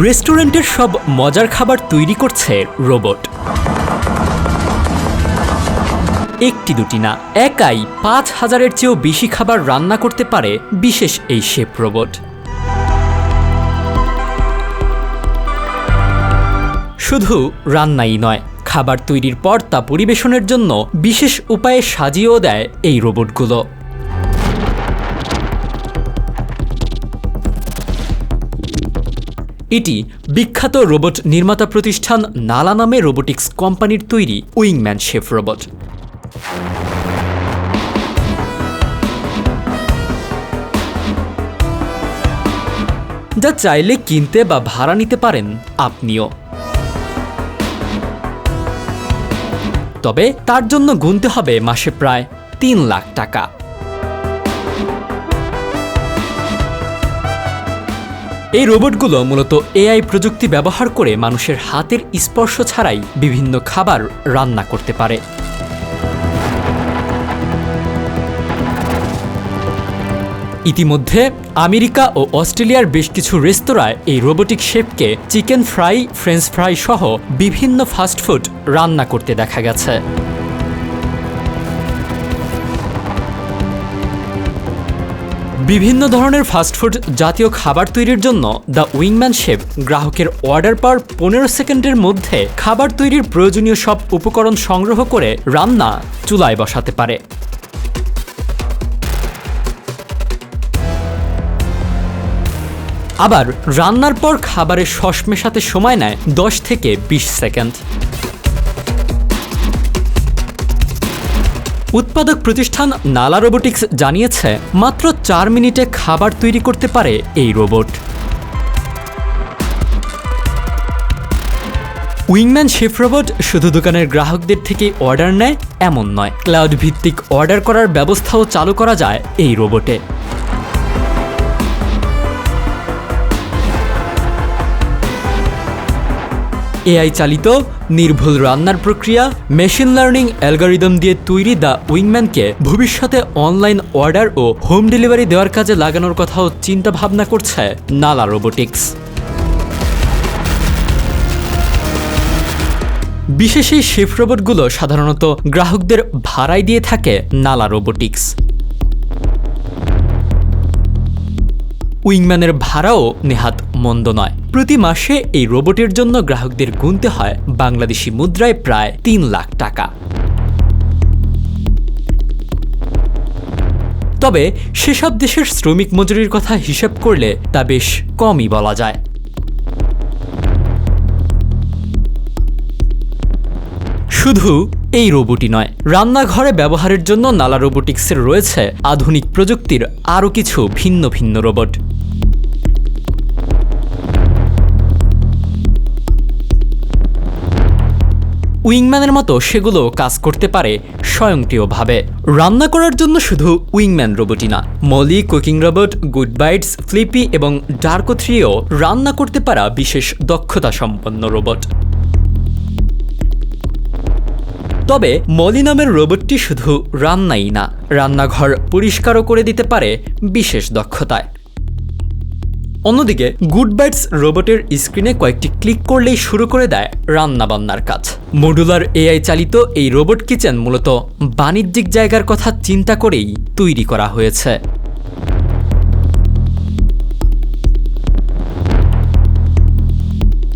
রেস্টুরেন্টের সব মজার খাবার তৈরি করছে রোবট। একটি দুটি না, একাই পাঁচ হাজারের চেয়েও বেশি খাবার রান্না করতে পারে বিশেষ এই শেপ রোবট। শুধু রান্নাই নয়, খাবার তৈরির পর তা পরিবেশনের জন্য বিশেষ উপায়ে সাজিয়েও দেয় এই রোবটগুলো। এটি বিখ্যাত রোবট নির্মাতা প্রতিষ্ঠান নালা নামে রোবোটিক্স কোম্পানির তৈরি উইংম্যান শেফ রোবট। যা চাইলে কিনতে বা ভাড়া নিতে পারেন আপনিও। তবে তার জন্য গুনতে হবে মাসে প্রায় তিন লাখ টাকা। এই রোবটগুলো মূলত এআই প্রযুক্তি ব্যবহার করে মানুষের হাতের স্পর্শ ছাড়াই বিভিন্ন খাবার রান্না করতে পারে। ইতিমধ্যে আমেরিকা ও অস্ট্রেলিয়ার বেশ কিছু রেস্তোরাঁয় এই রোবোটিক শেফকে চিকেন ফ্রাই, ফ্রেঞ্চ ফ্রাই সহ বিভিন্ন ফাস্টফুড রান্না করতে দেখা গেছে। বিভিন্ন ধরনের ফাস্টফুড জাতীয় খাবার তৈরির জন্য দ্য উইংম্যান শেফ গ্রাহকের অর্ডার পার পনেরো সেকেন্ডের মধ্যে খাবার তৈরির প্রয়োজনীয় সব উপকরণ সংগ্রহ করে রান্না চুলায় বসাতে পারে। আবার রান্নার পর খাবারের সস মেশাতে সময় নেয় দশ থেকে বিশ সেকেন্ড। উৎপাদক প্রতিষ্ঠান নালা রোবোটিক্স জানিয়েছে, মাত্র চার মিনিটে খাবার তৈরি করতে পারে এই রোবট। উইংম্যান শেফ রোবট শুধু দোকানের গ্রাহকদের থেকে অর্ডার নেয়, এমন নয়। ক্লাউড ভিত্তিক অর্ডার করার ব্যবস্থাও চালু করা যায় এই রোবটে। এআই চালিত নির্ভুল রান্নার প্রক্রিয়া মেশিন লার্নিং অ্যালগোরিদম দিয়ে তৈরি দ্য উইংম্যানকে ভবিষ্যতে অনলাইন অর্ডার ও হোম ডেলিভারি দেওয়ার কাজে লাগানোর কথাও চিন্তা ভাবনা করছে নালা রোবোটিক্স বিশেষ এই শেফ রোবটগুলো সাধারণত গ্রাহকদের ভাড়ায় দিয়ে থাকে নালা রোবোটিক্স উইংম্যানের ভাড়াও নেহাত মন্দ নয়। প্রতি মাসে এই রোবটের জন্য গ্রাহকদের গুনতে হয় বাংলাদেশি মুদ্রায় প্রায় তিন লাখ টাকা। তবে সেসব দেশের শ্রমিক মজুরির কথা হিসেব করলে তা বেশ কমই বলা যায়। শুধু এই রোবটই নয়, রান্নাঘরে ব্যবহারের জন্য নালা রোবোটিক্সের রয়েছে আধুনিক প্রযুক্তির আরও কিছু ভিন্ন ভিন্ন রোবট। উইংম্যানের মতো সেগুলো কাজ করতে পারে স্বয়ংক্রিয়ভাবে। রান্না করার জন্য শুধু উইংম্যান রোবটই না, Moley, cooking robot, Good Bytes, Flippy এবং ডার্কো থ্রিও রান্না করতে পারা বিশেষ দক্ষতা সম্পন্ন রোবট। তবে মলি নামের রোবটটি শুধু রান্নাই না, রান্নাঘর পরিষ্কারও করে দিতে পারে বিশেষ দক্ষতায়। অন্যদিকে গুড বাইটস রোবটের স্ক্রিনে কয়েকটি ক্লিক করলেই শুরু করে দেয় রান্নাবান্নার কাজ। মডুলার এআই চালিত এই রোবট কিচেন মূলত বাণিজ্যিক জায়গার কথা চিন্তা করেই তৈরি করা হয়েছে।